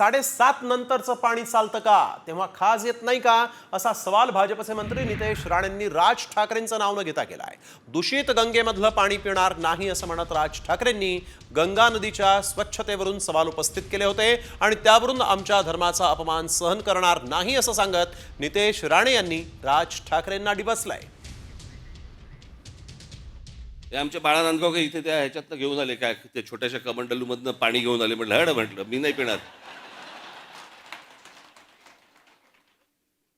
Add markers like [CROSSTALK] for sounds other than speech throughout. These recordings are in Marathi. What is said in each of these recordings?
साडेसात नंतरचं पाणी चालतं का? तेव्हा खास येत नाही का? असा सवाल भाजपचे मंत्री नितेश राणेंनी राज ठाकरेंचं नाव न घेता केला आहे दूषित गंगेमधलं पाणी पिणार नाही असं म्हणत राज ठाकरेंनी गंगा नदीच्या स्वच्छतेवरून सवाल उपस्थित केले होते आणि त्यावरून आमच्या धर्माचा अपमान सहन करणार नाही असं सांगत नितेश राणे यांनी राज ठाकरेंना डिबसलाय. ते आमचे बाळा नांदगावकर इथे त्या ह्याच्यातनं घेऊन आले काय ते छोट्याशा कमंडलूमधनं पाणी घेऊन आले म्हटलं हड म्हटलं मी नाही पिणार.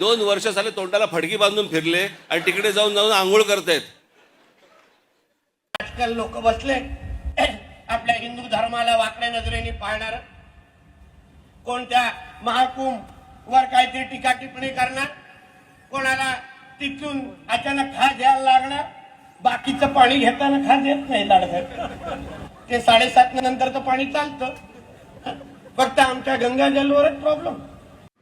दोन वर्ष झाले तोंडाला फडकी बांधून फिरले आणि तिकडे जाऊन जाऊन आंघोळ करतायत. आजकाल लोक बसले [CLEARS THROAT] आपल्या हिंदू धर्माला वाकड्या नजरेने पाहणार. कोणत्या महाकुंभ वर काहीतरी टीका टिप्पणी करणार? कोणाला तिथून अचानक खा द्यायला लागणार? बाकीचं पाणी घेताना खा देत नाही लाडघाट ते साडेसात नंतरचं पाणी चालतं. फक्त आमच्या गंगाजलवरच प्रॉब्लेम